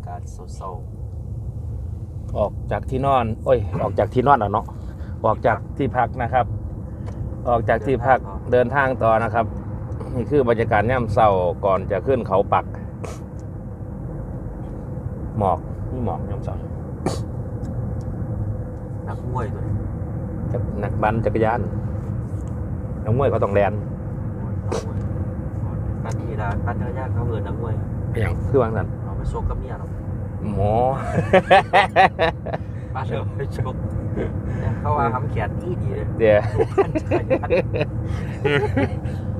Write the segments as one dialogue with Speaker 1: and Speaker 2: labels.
Speaker 1: ากาศเศร้า
Speaker 2: ออกจากที่นอน โอ้ย ออกจากที่นอนแล้วเนาะ ออกจากที่พักนะครับ ออกจากที่พักเดินทางต่อนะครับ นี่คือบรรยากาศย่ำเศร้าก่อนจะขึ้นเขาปัก หมอกนี่หมอกย่ำเศร้า
Speaker 1: ๆนักมวยตัวนี้
Speaker 2: จักนักบันจักรยานนักมวยเขาต้องแลน
Speaker 1: นักมวยปั่นทีละปั่นจักรยานเขาเอินนักมวย
Speaker 2: อย่างคือวางนั้น
Speaker 1: เอา ไปชกกับเมียเรา
Speaker 2: หมอ
Speaker 1: บ้านเราไปชกเนี่ยเขาว่าทำแขนดีดีเลย
Speaker 2: เดี๋ยว
Speaker 1: ปั่นจักรยาน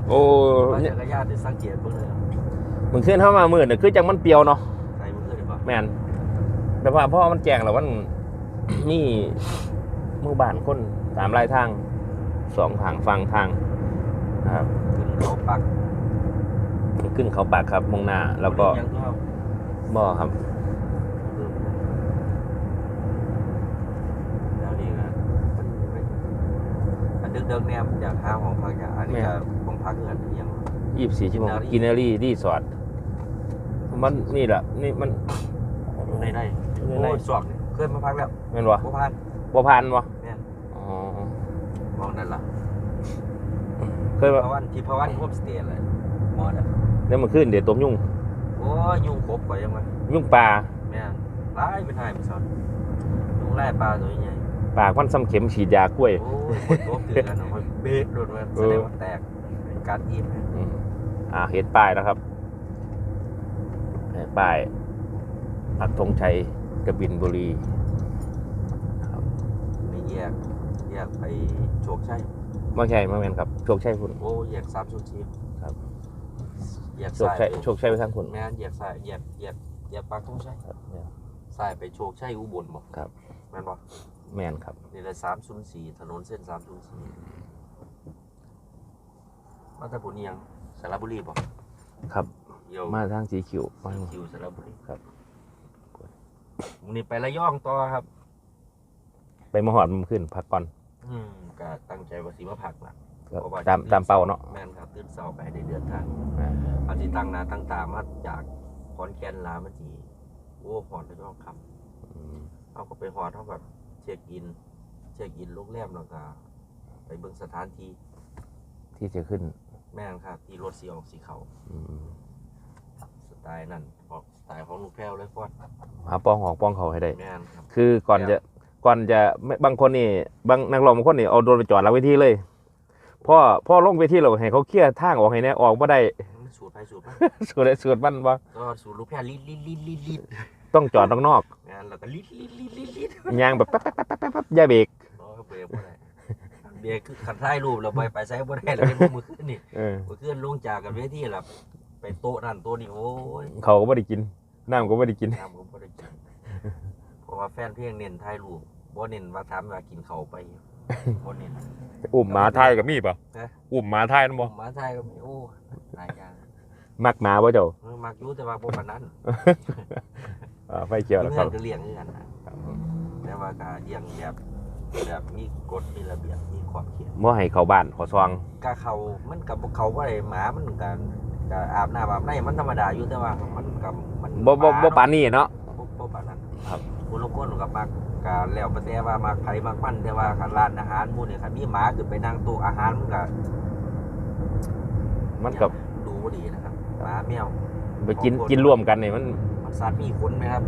Speaker 2: โอ้
Speaker 1: ปั่น
Speaker 2: เนี่ย
Speaker 1: จักรยานเนี่ยสังเกตเบิ่งเลย
Speaker 2: มึงขึ้นเข้ามามืดน่ะคือจังมันเปรียวเนาะ
Speaker 1: ใส่มือเลยป่ะ
Speaker 2: แมนแต่ว่าเพราะว่ามันแจงแล้วมันมีหมู่บ้านคนตามรายทางสองทางฟังทางนะครับ
Speaker 1: ขึ้นเขาปัก
Speaker 2: ขึ้นเขาปากครับมงหน้าแล้วก็
Speaker 1: ยังก็
Speaker 2: บ่อครับ
Speaker 1: แล้วนี่ก็มันไม่อันดึกๆเนี่ยมันอยากหาของพักอย่างอันนี้ก็ของพักเงินอหย่าง
Speaker 2: ยี่สิบสี่ชั่วโมง
Speaker 1: Greenery
Speaker 2: กินเนอรี่รีสอร์ทมันนี่แหละนี่มัน
Speaker 1: อยู่ในใน
Speaker 2: อยู่ใน
Speaker 1: โอ้ยสวกนี่เคยมาพักแล้ว
Speaker 2: แม่นวะ
Speaker 1: บ่พัน
Speaker 2: บ่พันวะ
Speaker 1: แม่น
Speaker 2: อ๋อ
Speaker 1: มองนั่นล่ะ
Speaker 2: เคยว่า
Speaker 1: เพราะวันที่เพราะวันโฮมสเตย์เลยหมอน่ะ
Speaker 2: เนี่ยมันขึ้นเดี๋ยวต้มยุ่ง
Speaker 1: โอ้ยยุงครบกว่ายังไง
Speaker 2: ยุ่งปลา
Speaker 1: แม่นหลายเป็นไห้เป็นซอนยุงไล่ปลาตัวใหญ่
Speaker 2: ปากมันซ้ำเข็มฉีดยากล้วย
Speaker 1: โอ้ยคนโตตื่นกันเนาะมันเบะโดนมันแสดงว่าแตกเป็นการอิ่ม
Speaker 2: อืมอ่าเห็นป้ายแล้วครับเห็นป้ายปักธงชัยกบินบุรี
Speaker 1: นี่แยกแยกไปโชคชัย
Speaker 2: ไม่ใช่ไม่แม่นครับโชคชัยคุณ
Speaker 1: โอ้แยกสามศูนย์สี่
Speaker 2: ครับ
Speaker 1: แยก
Speaker 2: โชค
Speaker 1: ซ้าย
Speaker 2: ชัย
Speaker 1: ไป
Speaker 2: โชคชัยไปทางคุณ
Speaker 1: แม่นแยกซ้ายแยกแยกแยกปากทุ่งชัย
Speaker 2: ครับเนี่ย
Speaker 1: ซ้ายไปโชคชัยอุบลบ่
Speaker 2: ครับ
Speaker 1: แม่นบ่
Speaker 2: แม่นครับ
Speaker 1: นี่เลยสามศูนย์สี่ถนนเส้นสามศูนย์สี่มาตะบุญยังสระบุรีบ่
Speaker 2: ครับ
Speaker 1: เดี๋ยว
Speaker 2: มาทางสีคิวมา
Speaker 1: คิวสระบุรี
Speaker 2: ครับ
Speaker 1: วันนี้ไประยองต่อครับ
Speaker 2: ไปมาหอดมันขึ้นพักก่อน
Speaker 1: อืมก็ตั้งใจว่าสิมาพักล่ะ
Speaker 2: ก็
Speaker 1: เพระว่
Speaker 2: ตามตามเป้าเนาะ
Speaker 1: แม่นครับตื่นเสาไปได้เดือนทาง
Speaker 2: อ่า
Speaker 1: เอาสิตั้งหนาตั้งตามาจากขอนแก่นลามันจีโอ้หอดระยองค
Speaker 2: อืมำ
Speaker 1: เอาก็ไปหอดเท่ากับเช็คอิน เช็คอินโรงแรมแล้วก็ไปเบิ่งสถานที่
Speaker 2: ที่จะขึ้น
Speaker 1: แม่นครับ ที่รถสีออกสีเขา
Speaker 2: อืม
Speaker 1: สไตล์นั่นออกสไตล์ของลูกแพ้วเลยฟอด
Speaker 2: หาป้องหอกป้องเขาให้ได้
Speaker 1: แม่นครับ
Speaker 2: คือก่อนจะก่อนจะไม่บางคนนี่บางนักร้องบางคนนี่เอาโดรนไปจอดหลังเวทีเลย พ่อพ่อลงเวทีเราให้เขาเคลียร์ทางออกให้แน่ออกบ่ได้
Speaker 1: มันสูตรไปสูตรมา
Speaker 2: สูดได้สูดมันบ่
Speaker 1: ก็สูตรลูกแพ้ลิดลิดลิดลิดลิด
Speaker 2: ต้องจอดข้างนอก
Speaker 1: แม่นแล้วก็ลิดลิดลิดลิดลิด
Speaker 2: ยางแบบแป๊บแป๊บแป๊บแป๊บแป๊บอย่าเบรก
Speaker 1: โอ้ยเบรกบ่ได้เบรกคือขันท้ายรูปเราไปไปใช้บ่ได้เลยมือขึ้นนี่
Speaker 2: เออ
Speaker 1: มือขึ้นลงจากกันเวทีแล้วไปโต๊ะนั่นโต๊ะนี่โอ้ย
Speaker 2: เขาก็ไม่ได้กินน้ำก็ไม่ได้กิน
Speaker 1: น้ำก็บ่ได้กินเพราะว่าแฟนเพลงเน้นถ่ายรูปบ่เน้นว่าถามว่ากินข้าวไป บ่เน้น
Speaker 2: อุ้มหมาไทยกับมีป่ะ
Speaker 1: ฮะ
Speaker 2: อุ้มหมาไทยนั่นบ่
Speaker 1: หมาถ่ายก็มีโอ้หลายอย่าง
Speaker 2: มักหมาบ่เจ้า
Speaker 1: เออมักอยู่แต่ว่าบ่ปานนั้น
Speaker 2: อ่าไฟเขียวแล้วค
Speaker 1: เพื่
Speaker 2: รั
Speaker 1: อบนก็เลี้ยงคือกันนะแต่ว่าก็เลี้ยงแบบแบบมีกฎมีระเบียบมีขอบเขต
Speaker 2: บ่ให้เข้าบ้านขอซอง
Speaker 1: กะเขามันกับเขาบ่ได้หมามันกันกะอาบน้ำอาบในมันธรรมดาอยู่แต่ว่ามันกับมัน
Speaker 2: บ่บ่
Speaker 1: หม
Speaker 2: บ่
Speaker 1: เะ
Speaker 2: ปานนี้เนาะ
Speaker 1: บ่บ่ปานนั้น
Speaker 2: ครับ
Speaker 1: ผู้ลางคนก็มัก กะแล้วแต่แต่ว่ามักไผมักมันแต่ว่าคันร้านอาหารหมู่นี่คันมีหมาขึ้นไปนั่งโต๊ะอาหารมันก็
Speaker 2: มันกับ
Speaker 1: ดูบ่ดีนะครับหมาแมว
Speaker 2: ไปกินกินร่วมกันนี่มัน
Speaker 1: มันสัตว์มีขนไหมครับ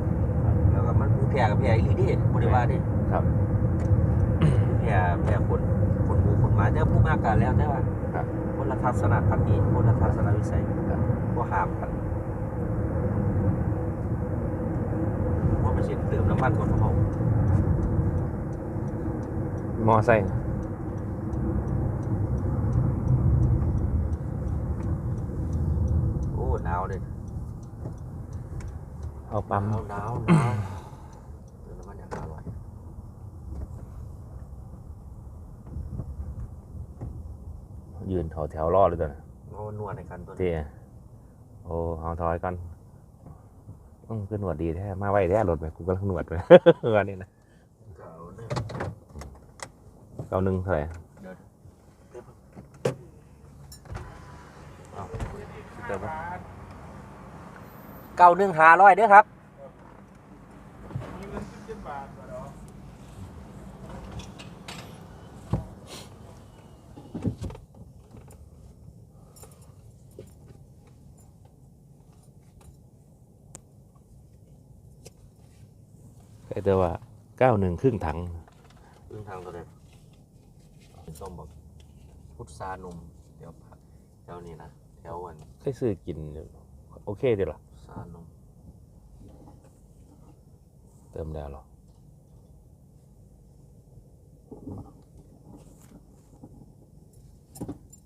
Speaker 1: แล้วก็มันผู้แพ้กับแพ้อีหลีเดิบ่ได้ว่าเดิ
Speaker 2: ครับ
Speaker 1: แพ้แพ้คนคนหมูคนหมาแต่ผู้มากกันแล้วแต่ว่า
Speaker 2: ครับ
Speaker 1: คนละทัศนคติคนละทัศนวิสัย
Speaker 2: ครับ
Speaker 1: บ่ห้ามกัน ว่ามันสิเติมน้ำมันก่อนเฮาม
Speaker 2: อไซค์
Speaker 1: โอ้หนาวเลย
Speaker 2: เอาปั๊ม
Speaker 1: หนาวหนาวหนาวเติมน้ำมันอย่างอร่อย
Speaker 2: ยืนแถวแถวรอเลยตัวน่ะ
Speaker 1: โอ้นวดในกันตัวนี้
Speaker 2: เตี้ยโอ้เอาถอยก่อน อืมคือหนวดดีแท้มาไว้แท้รถไปกูกำลังหนวดไปวันนี้นะ
Speaker 1: ก็เอาเด้อ
Speaker 2: เก้าหนึ่งเท่าไหร่
Speaker 1: เดี๋ยวเดี๋ยวเอาสิเติมบ่เก้าหนึ่งหาร้อยเด้อครับ
Speaker 2: แต่ว่าเก้าหนึ่งครึ่งถัง
Speaker 1: ซึ่งทางตัวเด็เป็นส้มบอกพุทธานมเดี๋ยวพักแถวนี้นะแถววัน
Speaker 2: เคยซื้อกินอยู่โอเคเดียวหรอ
Speaker 1: พุทธานม
Speaker 2: เติมแล้วเหรอ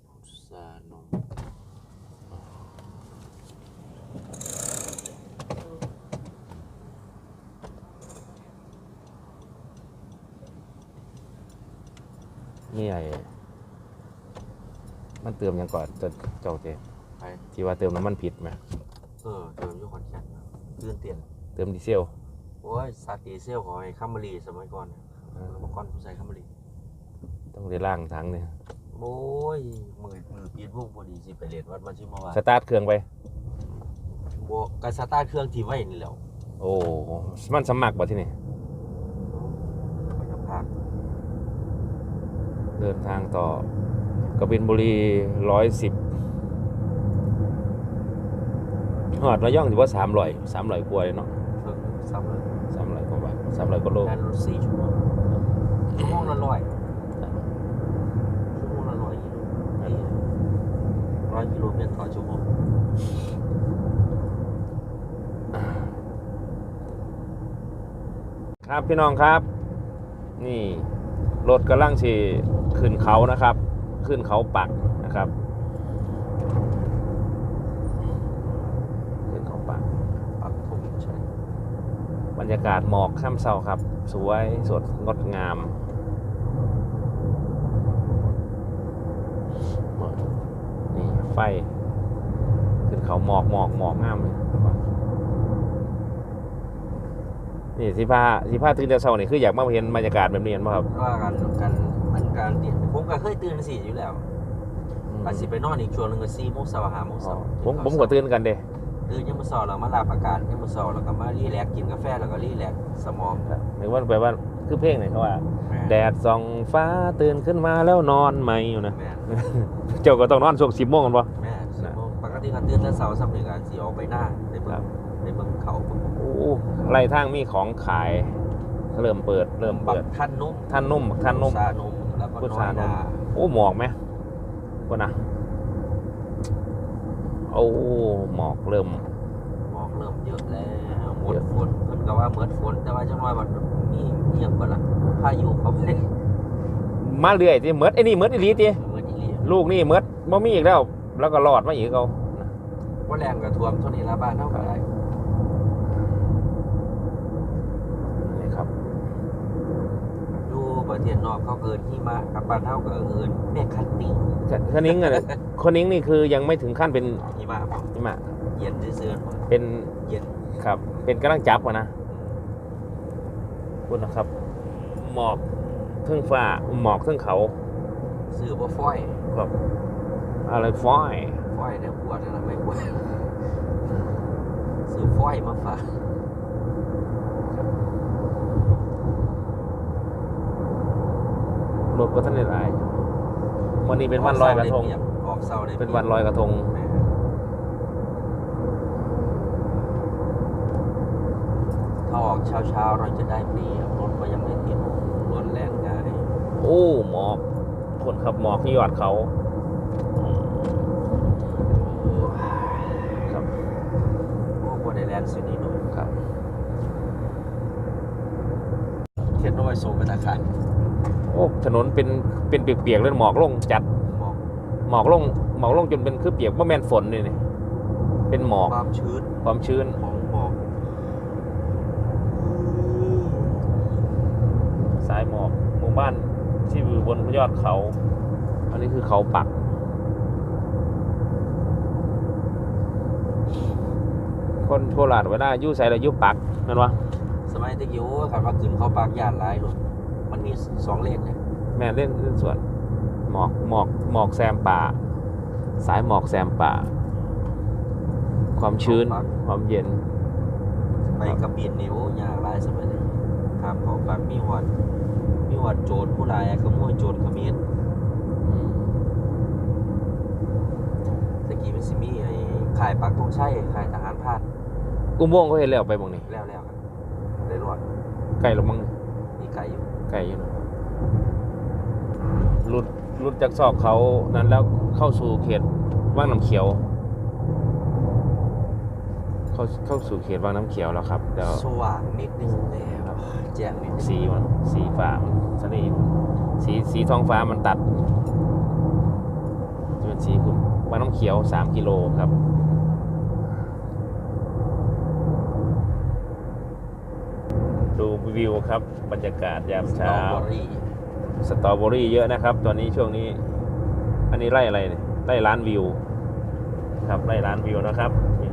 Speaker 1: พุทธานม
Speaker 2: นี่ไอ้มันเติมยังก่อนจะเจ้าเจ
Speaker 1: ไป
Speaker 2: ที่ว่าเติมน้ำมันผิดไหม
Speaker 1: เออเดินอยู่ขอนแก่นนะตื่นเต้น
Speaker 2: เติมดีเซล
Speaker 1: โอ้ยซาดีเซลของไอ้คัมเบอรีสมัยก่อนเนี่ยเมื่อก่อนผู้ใส่คัมเบอรี
Speaker 2: ต้องได้ล่างถังเนี่ย
Speaker 1: โอ้ยมือมือปีนพุ่งพอดีสิไปเรียนวัดมาชิมาวา
Speaker 2: สตาร์ทเครื่องไป
Speaker 1: บวกกับสตาร์ทเครื่องที่ไว้นี่แหล้ว
Speaker 2: โอ้มันสมัครบ่ที่นี่
Speaker 1: ไปกับภาค
Speaker 2: เดินทางต่อกบินบุรีร้อยสิบหอดระย่องถือว่าสามร้อยสามร้อยกว่าเลยเนาะ
Speaker 1: เครื่องซ้ำเลย
Speaker 2: สามร้อยกว่าบาทสามร้อยกว่าโล
Speaker 1: การรถสี่ชั่วโมงชั่วโมงละร้อยชั่วโมงละร้อยกิโลนี่ร้อยกิโลเมตรต่อชั่วโมง
Speaker 2: ครับพี่น้องครับ นี่ รถกำลังสิขึ้นเขานะครับ ขึ้นเขาปักนะครับขึ้นเขาปัก
Speaker 1: ปักธงชัย
Speaker 2: บรรยากาศหมอกค่ำเช้าครับ สวยสดงดงามนี่ไฟ ขึ้นเขาหมอกหมอกหมอกงามเลย นี่สิพาสิพาตื่นแต่เช้านี่คืออยากมาเห็นบรรยากาศแบบนี้เห็นป่ะครับ
Speaker 1: ว่ากันกันมันการเตียนผมก็เคยตื่นสี่อยู่แล้วอาจสิไปนอนอีกช่วงหนึงก็สี่โมงเช้าหาโมง
Speaker 2: อ๋อ
Speaker 1: เช้า
Speaker 2: ผมผมก็ตื่นกันเด้
Speaker 1: ตื่นยังมือเช้าแล้วมาลาบอากาศยังมือเช้าแล้วก็มารีแลกซ์กินกาแฟแล้วก็รีแลกซ์สมอง
Speaker 2: หรือว่าแปลว่าคือเพลงไหนเขาว่า
Speaker 1: แม่
Speaker 2: แดดส่องฟ้าตื่นขึ้นมาแล้วนอนไหมอยู่นะ
Speaker 1: แม่
Speaker 2: เจ้าก็ต้องนอนช่วงสิบโมงกันปะ
Speaker 1: แม่สี่โมงปกติก็ตื่นแต่เช้าสำนึกอะสิออกไปหน้าไป
Speaker 2: ค
Speaker 1: เบิ่
Speaker 2: รั
Speaker 1: ง
Speaker 2: บ
Speaker 1: ไปเบิ่งเขาเบิ่ง
Speaker 2: โอ้ไรทางมีของขาย เริ่มเปิด เริ่ม
Speaker 1: บัก
Speaker 2: เปิด
Speaker 1: ท่านนุ่ม
Speaker 2: ท่านนุ่มท่านนุ่ม
Speaker 1: ซานมแล้วก็
Speaker 2: พุท
Speaker 1: น้อ
Speaker 2: ธายน
Speaker 1: นาม
Speaker 2: โอ้หมอกไหมก็นะโอ้หมอกเริ่ม
Speaker 1: หมอกเริ่มเยอะแล้วหมด
Speaker 2: เยอะ
Speaker 1: ฝนเพิ่นก็ว่าหมดฝนแต่ว่าจังว่ามันมีเอียงก่อนล่ะพายุเขาไป
Speaker 2: มาเรื่อยที่เมดไอ้นี่เมดอีหลีที
Speaker 1: เหมือนอีหลี
Speaker 2: ลูกนี่เมดบ่มีอีกแล้ว แล้วก็รอดมาอีกเขานะ
Speaker 1: ว่าแรงกับท่วมเท่านี้ละบ้านเท่ากับไร
Speaker 2: นี่ครับ
Speaker 1: อยู่ประ เทศนอกเขาเกินหิมะกับบ้านเท่ากับเอินแม่คันติง
Speaker 2: คนนิ้งอะคนนิ้งนี่คือยังไม่ถึงขั้นเป็น
Speaker 1: หิมะบ่
Speaker 2: นี่มา
Speaker 1: เย็นซื่อๆ
Speaker 2: เป็น
Speaker 1: เย็น
Speaker 2: ครับ เป็นกำลังจับอะนะคุณนะครับ หมอกเทึ่งฟ้าหมอกเทึ่งเขา
Speaker 1: ซื้อบ่ฟ้อย
Speaker 2: ครับอะไรฟ้อย
Speaker 1: ฟ้อยได้ขวดนั่นนะไม่ขวดซื้อฟ้อยมาฝาก
Speaker 2: รถก็ท่านได้หลายวันนี้เป็นวันลอยกระทง
Speaker 1: ออกเศร้าได้ปรียบ
Speaker 2: เป็นวันลอยกระทง
Speaker 1: แม่ถ้าออกเช้าๆเราจะได้เปรียบรถก็ยังไม่ติดรถแล่นง่าย
Speaker 2: โอ้หมอกคนขับหมอกที่ยอดเขาครับ
Speaker 1: โอ้บ่ได้แล่นสุดนี้หน่อย
Speaker 2: ครับ
Speaker 1: เขียนน้อยส่งไปธนาคาร
Speaker 2: โอ้ถนนเป็นเป็นเปียกๆเลยหมอกลงจัด
Speaker 1: หมอก
Speaker 2: หมอกลงหมอกลงจนเป็นคือเปียกว่าแม่นฝนนี่นี่เป็นหมอก
Speaker 1: ความชื้น
Speaker 2: ความชื้น
Speaker 1: ของหมอก
Speaker 2: สายหมอกหมู่บ้านที่อยู่บนยอดเขา อันนี้คือเขาปักคนโคราชเวลาอยู่ใส่ระยุปักนั่นวะ
Speaker 1: สมัยตะกี้โอ้ยขับมาขึ้นเขาปากยานหลายรถมัน มีสองเลนเนี่ย
Speaker 2: แม่นเล่นเล่นสวน หมอกหมอกหมอกแซมป่า สายหมอกแซมป่า ความชื้น ความเย็น
Speaker 1: ไปกระบินนี่โอ้ยากหลายสมัยนี้ครับเขาปากมีหวัดมีหวัดโจรผู้ร้ายขโมยโจรเขมิ้น
Speaker 2: อืม
Speaker 1: ตะกี้มันสิมีไอ้ขายปักธงชัยขายทหารพราน
Speaker 2: กุ้งโมงเขาเห็นแล้วไปบางนี้
Speaker 1: แล้วแล้วครับได้รอด
Speaker 2: ใกล้หรือมั้ง
Speaker 1: มีไก่อยู่
Speaker 2: ไกลอยู่นะหลุดหลุดจากซอกเขานั้นแล้วเข้าสู่เขตว่างน้ำเขียว เข้าเข้าสู่เขตว่างน้ำเขียวแล้วครับเดี๋ยว
Speaker 1: สว่างนิดนึงแล้วแจ้งนิดนึง
Speaker 2: สีมันสีฟ้ามันสนีสีสีท้องฟ้ามันตัดจะเป็นสีคือว่างน้ำเขียวสามกิโลครับ ดู วิวครับ บรรยากาศยาม
Speaker 1: สตรอ
Speaker 2: เช้า
Speaker 1: เบอรี่
Speaker 2: สตรอเบอรี่เยอะนะครับ ตอนนี้ช่วงนี้ อันนี้ไร่อะไรเนี่ยไร่ล้านวิว ครับไร่ล้านวิวนะครับนี่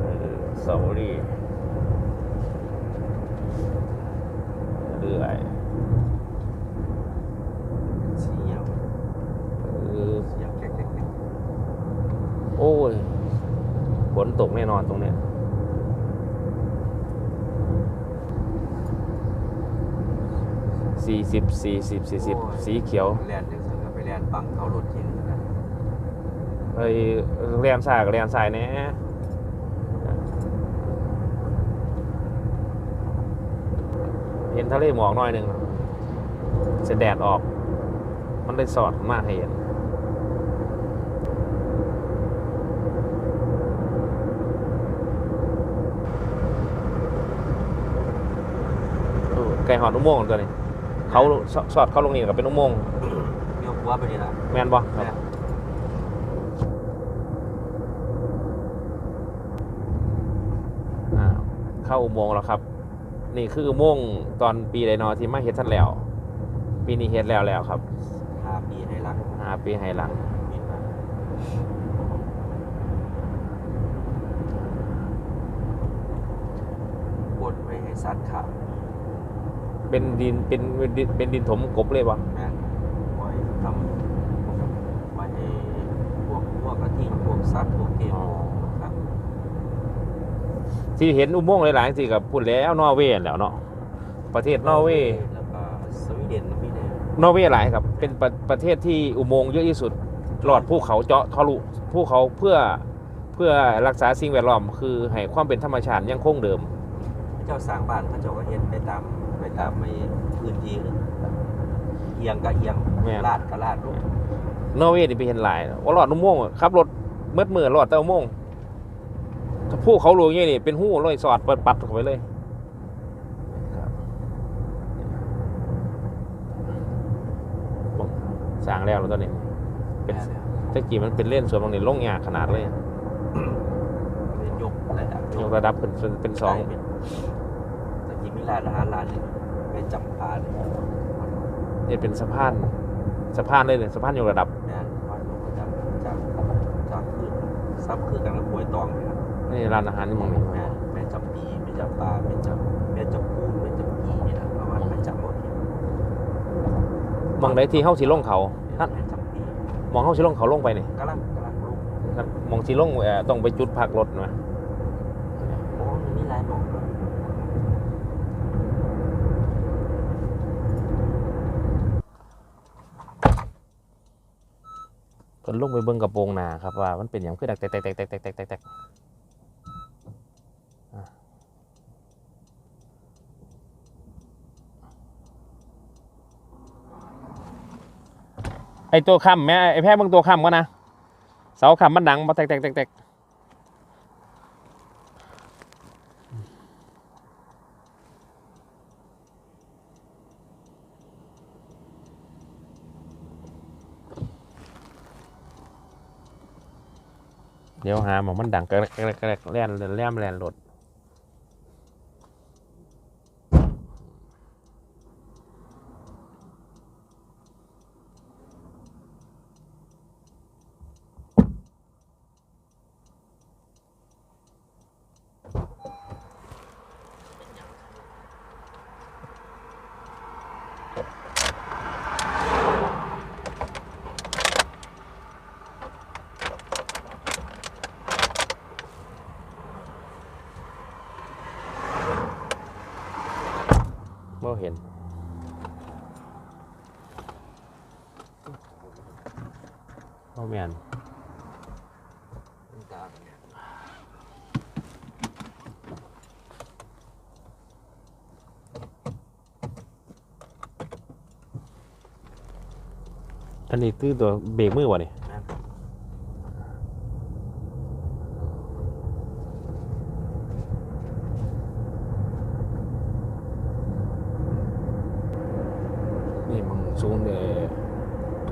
Speaker 2: เออสตรอเบอรี่เรื่อย
Speaker 1: สีเขียว
Speaker 2: เออ
Speaker 1: เสียงแก๊กๆ
Speaker 2: โอ้ยฝนตกแน่นอนตรงเนี้ย สี่สิบสี่สิบสี่สิบสีเขียว
Speaker 1: แลนด์ยังสั่งกับไปแลนด์ปังเขารถทิ้งนะ
Speaker 2: เฮ้ยเรียนสายกับเรียนสายแน่เห็นทะเลหมอกหน่อยหนึ่งเสยแดดออก มันได้สอดมากให้เห็นเออไก่หอดอุโมงค์ตัวนี้ เขาสสอดเข้าลงนี่กับเป็นอุโมงค์
Speaker 1: เลี้ยวขวาไปนี่ละ
Speaker 2: แมนบ่ค
Speaker 1: แม่
Speaker 2: รับอ่าเข้าอุโมงค์แล้วครับ นี่คืออุโมงค์ตอนปีไดเนอที่มาเฮ็ดท่านแล้ว ปีนี้เฮ็ดแล้วแล้วครับ
Speaker 1: หาปีให้รัก
Speaker 2: ห้าปีให้หลัง
Speaker 1: บินมาบนไว้ให้สัตว์ขับ
Speaker 2: เป็นดินเป็นเป็นดินเป็นดินถมกบเลยปะ
Speaker 1: แม่นไว้ทำไว้ให้พวกพวกกระทิงพวกสัตว์พวกเกมครับ
Speaker 2: ที่เห็นอุโมงค์หลายๆสิกับพูดแล้วนอร์เวย์นั่นแหล้วเนาะประเทศนอร์เวย์
Speaker 1: แล้วก็สวีเดนก็มีแน่
Speaker 2: นอร์เวย์หลายครับ เป็นประประเทศที่อุโมงค์เยอะที่สุดหลอดภูเขาเจาะทะลุภูเขาเพื่อเพื่อรักษาสิ่งแวดล้อมคือให้ความเป็นธรรมชาติยังคงเดิม
Speaker 1: พระเจ้าสร้างบ้านพระเจ้าก็เฮ็ดไปตาม ไปตามไม่พื้นที่เลยเอียงก็เอียง
Speaker 2: แม่น
Speaker 1: ลาดก็ลาดลง
Speaker 2: นอร์เวย์นี่ไปเห็นหลายว่าหลอดอุโมงค์อะขับรถเมื่อมือหลอดแต่อุโมงค์ถ้าภูเขาหลวงอย่างนี้นี่เป็นหู้ลอยสอดเปิดปัดเข้าไปเลยครับบังสร้างแล้วแล้วตอนนี้เป็น
Speaker 1: แม่น
Speaker 2: ตะกี้มันเป็นเล่นส่วนบางนี่ลงยากขนาดเลย
Speaker 1: เป็นยกระดับ
Speaker 2: ยกระดับเป็นเป็นเป็นสอง
Speaker 1: เป็นแต่กี้มีร้านอาหารร้านหนึง ไปจับปลาเลย
Speaker 2: นี่เป็นสะพานสะพานเลยเนี่ยสะพานยกระดับ
Speaker 1: แม่นว่ายกระดับจากจากขึ้นซับขึ้นกันแล้วป่วยตองเลยครับ
Speaker 2: นี่ร้านอาหารนี่มองนี่
Speaker 1: แม่นแม่จับปีแม่จับปลาแม่จับแม่จับปูแม่จับปีนี่นะประมาณแม่จับหมดนี่
Speaker 2: มองได้ที่เฮาสิลงเขาท่าน
Speaker 1: แม่จับปี
Speaker 2: มองเฮาสิลงเขาลงไปนี่
Speaker 1: กำลังกำลังลูก
Speaker 2: ครับมองสิลงเอ่อต้องไปจุดพักรถนะ
Speaker 1: นลง
Speaker 2: ไปเบิ้งกระโปรงหนาครับว่ามันเป็นอย่างคือดัแตกแตกแตกแตกแตกแตกแตกไอตัวคำแม่ไอแพ้เบิ้งตัวคำก็นะเสาคำมันดังมาแตกแตกแตกแตก เดี๋ยวหาหมองมันดังกระแรกกรกแรกกระแรกแล่นแล่นแล่นรถ บ่เห็นบ่แม่นอันนี้ตื้อตัวเบรกมือวะเนี่ย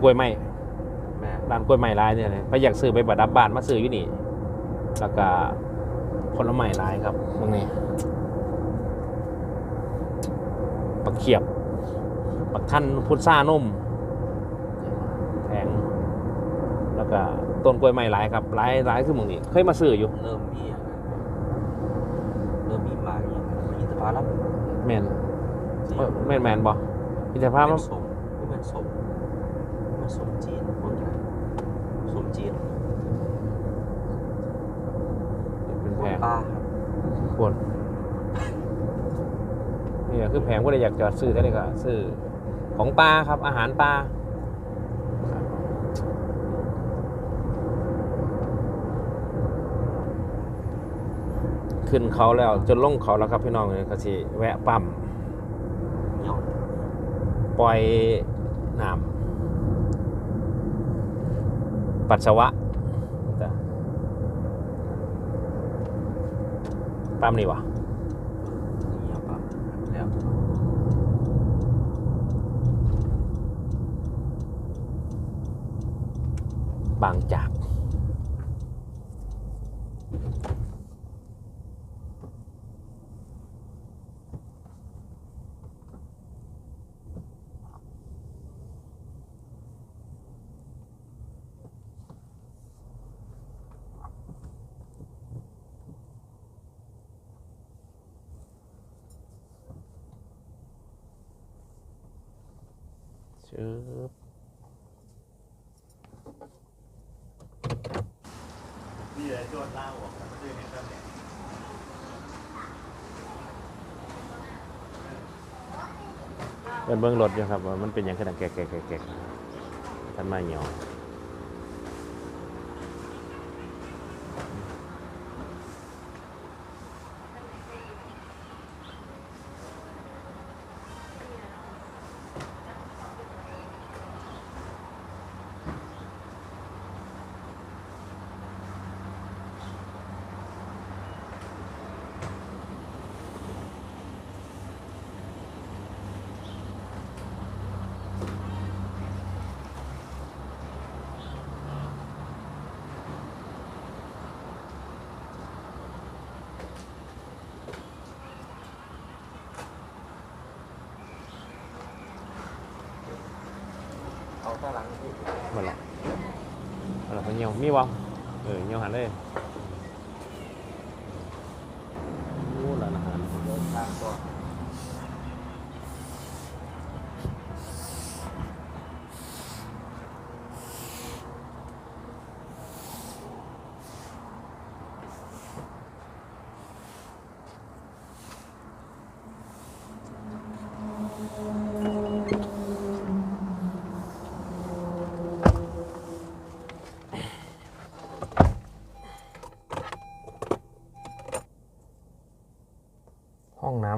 Speaker 2: ล้วยไม้
Speaker 1: แม่
Speaker 2: ร้านกล้วยไม้ร้ายเนี่ยนะไปอยากซื้อไปประดับบ้านมาซื้ออยู่นี่ แล้วก็ผลไม้ร้ายครับมึงนี่ปักเขียบปักท่านพุทรานุ่มแพงแล้วก็ต้นกล้วยไม้ร้ายครับร้ายร้ายคือมึงนี่เคยมาซื้ออยู่
Speaker 1: เริ่มมีอะเริ่มมีหมากอย่างมันอินทผลัม
Speaker 2: แมน
Speaker 1: สี
Speaker 2: เอ้ยแมนแมนบอพิจารณา
Speaker 1: เป็
Speaker 2: มัน
Speaker 1: นสมไม่เป็นสมไม่เป็น สมจีนเมืองไทยสมจีน
Speaker 2: เป็นแพง
Speaker 1: ป้าครับ
Speaker 2: ควรนี่แหละคือแพงก็เลยอยากจะซื้อได้เลยก็ซื้อของปลาครับ อาหารปลาขึ้นเขาแล้วจนลงเขาแล้วครับพี่น้องเลยก็สิแวะปั๊ม
Speaker 1: เหนียว
Speaker 2: ปล่อยน้ำ ปัสสาวะปั๊มนี่วะ
Speaker 1: บแล้ว
Speaker 2: บางจาก ชืบ
Speaker 3: นี่เลยโจนล่างออกมันจะเห็นแบบนี้
Speaker 2: เป็นเบื้องรถอยู่ครับว่ามันเป็นอย่างขนาดแก่แกะแกะแกะท่านมาเหนียว
Speaker 1: หลังที่
Speaker 2: หมดละเอาละพะเหนียวมีวะเออเหนียวหันเลยโอ้ร้านอาหาร
Speaker 1: เดินทางก่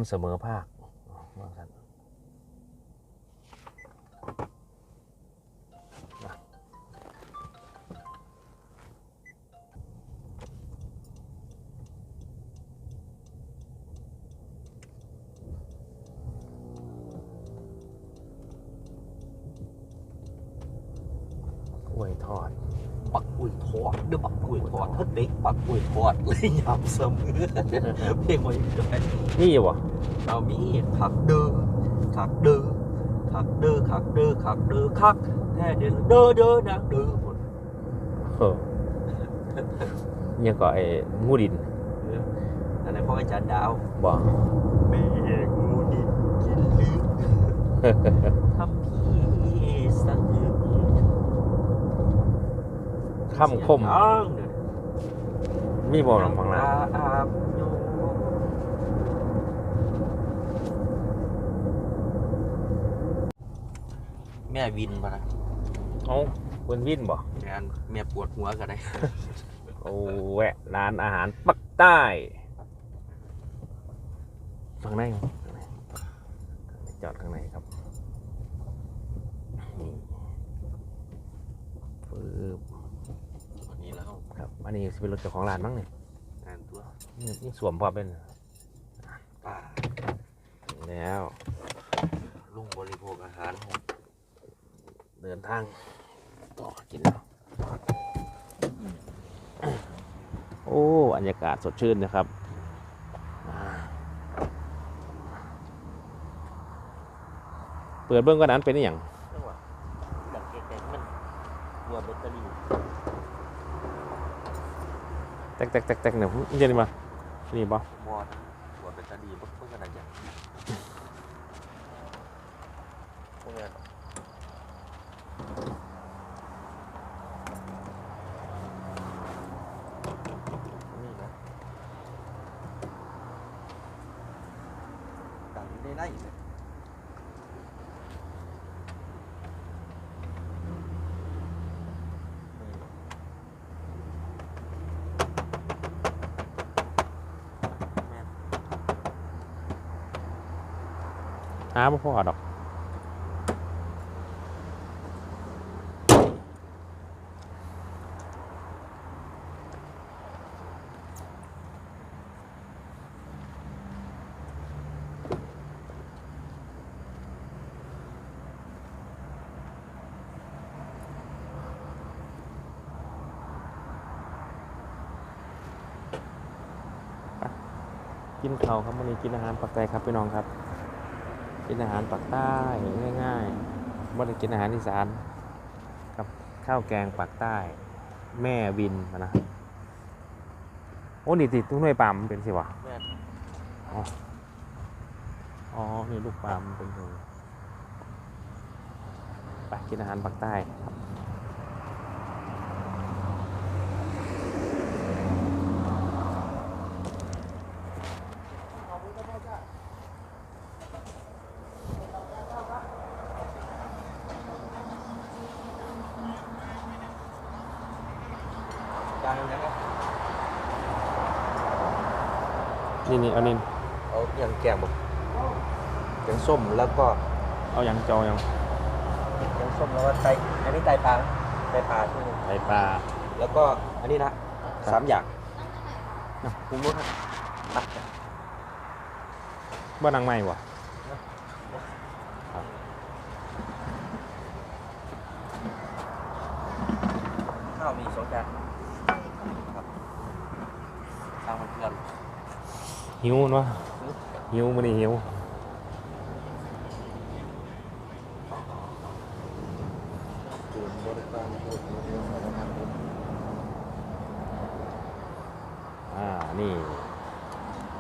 Speaker 2: เสมอภาค กกุยทอด
Speaker 1: เด้อปักกุยทอดถ้าเด็กปักกุยทอดเลยยำเสมอเพลงมันด้วย
Speaker 2: นี่อยู่วะ
Speaker 1: เรามีขักเด้อขักเด้อขักเด้อขักเด้อขักเด้อขักแท้เด้อเด้อเด้อนะเด้อหมด
Speaker 2: เออยังก็ไอ้งูดิน
Speaker 1: อันนั้นพ่ออาจารย์ดาว
Speaker 2: บอก
Speaker 1: แม่งูดินกินลึกทำพี่สะอึก
Speaker 2: ข้ามคม
Speaker 1: อ้างเด้อ
Speaker 2: มีบอลฟังนะ
Speaker 1: อาบโยแม่วินปะนะ
Speaker 2: เอาเป็นวินบ่
Speaker 1: แม่นแม่ปวดหัวก็ได้
Speaker 2: โอ้แวะร้านอาหารปักใต้ข้างในครับข้างในจอดข้างในครับนี่ อั นนี้สิเป็นรถเจ้าของร้านมั้งเนี่ย
Speaker 1: งานตัว
Speaker 2: นี่นี่สวมพอเป็น
Speaker 1: ป่า
Speaker 2: ถึงแล้ว
Speaker 1: ลุงบริโภคอาหารของ
Speaker 2: เดินทางต่อกินแล้วโอ้บรรยากาศสดชื่นนะครับอ่าเปิดเบื้องก็นั้นเป็นอหย่าง
Speaker 1: จังหวะหลังแกงมันหัวแบตเตอรี่
Speaker 2: แตกแตกแตกแตกเนี่ยมันจะนี่มานี่บ่
Speaker 1: บอดบอดเป็นตอรี่เพิ่งขนาดใหญ่กนี้นี่นะดังได้ได้เลยแม่น
Speaker 2: หา บ่พอดอกกินข้าวครับวันนี้กินอาหารปักใต้ครับพี่น้องครับ กินอาหารปักใต้ง่ายๆไม่ได้กินอาหารอีสานกับข้าวแกงปักใต้ แม่วินนะโอ้นี่ติดตุ้งหน่วยปลามนเป็นสิวะ
Speaker 1: แม่น
Speaker 2: อ๋อ นี่ลูกปลามนเป็นสิไปกินอาหารปักใต้ครับ
Speaker 1: ดังนะครับ
Speaker 2: นี่นี่เอานี่
Speaker 1: เอาอย่างแกงแบบแกงส้มแล้วก็
Speaker 2: เอาอย่างจออย่าง
Speaker 1: แกงส้มแล้วก็ไตอันนี้ไตปลาไตปลาใช่ไหม
Speaker 2: ไตปลา
Speaker 1: แล้วก็อันนี้นะ
Speaker 2: ครั
Speaker 1: สา
Speaker 2: บ
Speaker 1: มอย่าง
Speaker 2: เนาะ
Speaker 1: ปรุงรสครับอะ
Speaker 2: บ้านนางไม้วะ
Speaker 1: ข้าวมีสองจานครับข้าวมันเพื่อน
Speaker 2: หิวมันวะหิวมันนี่หิวอ่านี่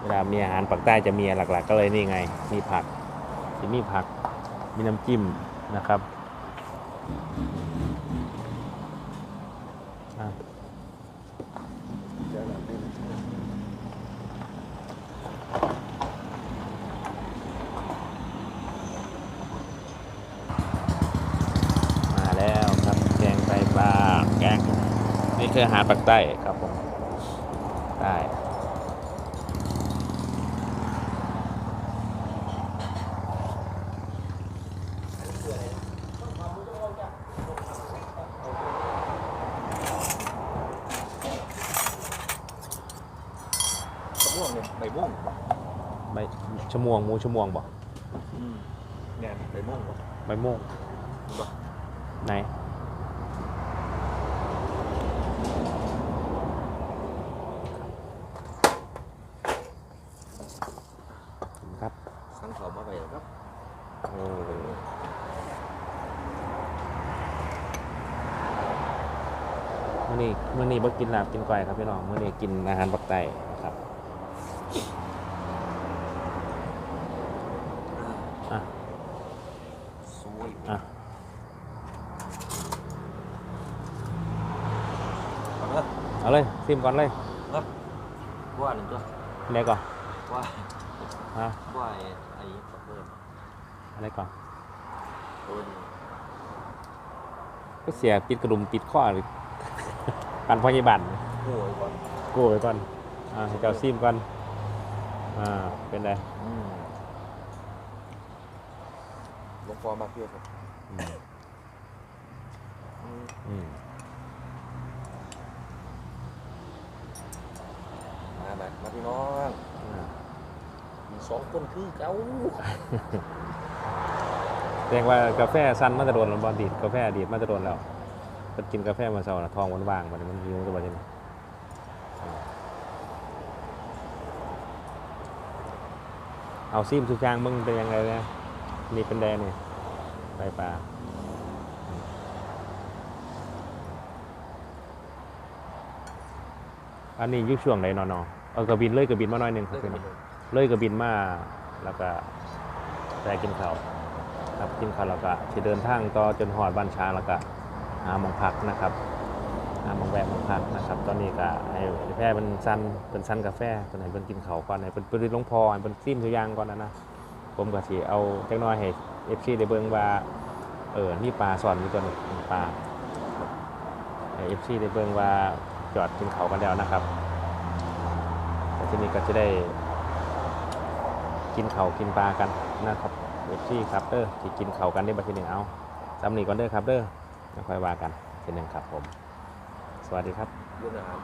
Speaker 2: เวลามีอาหารปักใต้จะมีหลัก ๆ ก็เลยนี่ไง มีผักจะมีผัก มีน้ำจิ้มนะครับอะ
Speaker 1: เดี๋ยวเราเป็น
Speaker 2: มาแล้วครับ แกงไตปลา แกง นี่คืออา หารปักใต้ครับผมใต้
Speaker 1: มะม่วงเนี่ยใบม่วง
Speaker 2: ใบชะมวงหมูชะมวงบอก
Speaker 1: อืมเนี่ยใบม่วงบ่
Speaker 2: ใบม่วง
Speaker 1: บ่
Speaker 2: ไหน ครับ
Speaker 1: สั่งเขามาไปแล้วครับ
Speaker 2: โอ้มื่อนี้มื่อนี้บ่ กินลาบกินก้อยครับพี่น้องมื่อนี้กินอาหารปักใต้นะครับอะ
Speaker 1: สวย
Speaker 2: อะ
Speaker 1: เอาเถอะ
Speaker 2: เอาเลยซิมก่อนเลย
Speaker 1: ว่าหนึ่งตัว
Speaker 2: อะไรก่อน
Speaker 1: ว่า
Speaker 2: ฮะ
Speaker 1: ว่าไอ้ไอ้ปลาเพิ่ม
Speaker 2: อะไรก่อน
Speaker 1: ตัวนี้
Speaker 2: ก็เสียปิดกระดุมปิดข้อหรือ ปันพยาบาล
Speaker 1: โอ้ยก่อน
Speaker 2: โก้ไว้ก่อนอ่าให้เจ้าซิมก่อนอ่าเป็นไร
Speaker 1: อืมลงฟอร์มมาเพื่อครับ
Speaker 2: อืม
Speaker 1: อืม
Speaker 2: อืม
Speaker 1: มาพี่น้องมีสองคนคือเก้า
Speaker 2: เรียกว่ากาแฟสั้นมาจะโดนแล้วบอลดีดกาแฟดีดมาจะโดนแล้ว ก็กินกาแฟมาเช้านะท้องมันว่างมันมันหิวตัวนี้เอาซิมสุกอยางมึงเป็นยังไงเนี่ยนี่เป็นแดงเนี่ยไปปลาอันนี้ยุคช่วงไหนนอนๆเอากระบินเลยกระบินมาหน่อยหนึ่งครับพี่น้องเลยกระบินมาแล้วก็แต่กินข้าวครับกินข้าวแล้วก็จะเดินทางต่อจนหอดบ้านช้างแล้วก็ หาหมองพักนะครับหาหมองแวะหมองพักนะครับ ตอนนี้ก็ให้แพร่เป็นสั้นเป็นสั้นกาแฟตอนไหนเป็นกินเขาก่อนให้เป็นเป็นลงพอเป็นซิมทุกอย่างก่อนนะนะผมก็สิเอาจักน้อยให้เอฟซีได้เบิ่งว่าเออนี่ปลาสอนมีตัวนึงปลาเอฟซีได้เบิ่งว่าจอดกินเขากันแล้วนะครับแต่ทีนี้ก็จะได้กินเขากินปลากันนะครับเอฟซีครับเด้อที่กินเขากันได้บัดทีหนึ่งเอาจำนี้ก่อนเด้อครับเด้อ แล้วค่อยว่ากันทีหนึ่งครับผม สวัสดีครับ
Speaker 1: รื่องอาหาร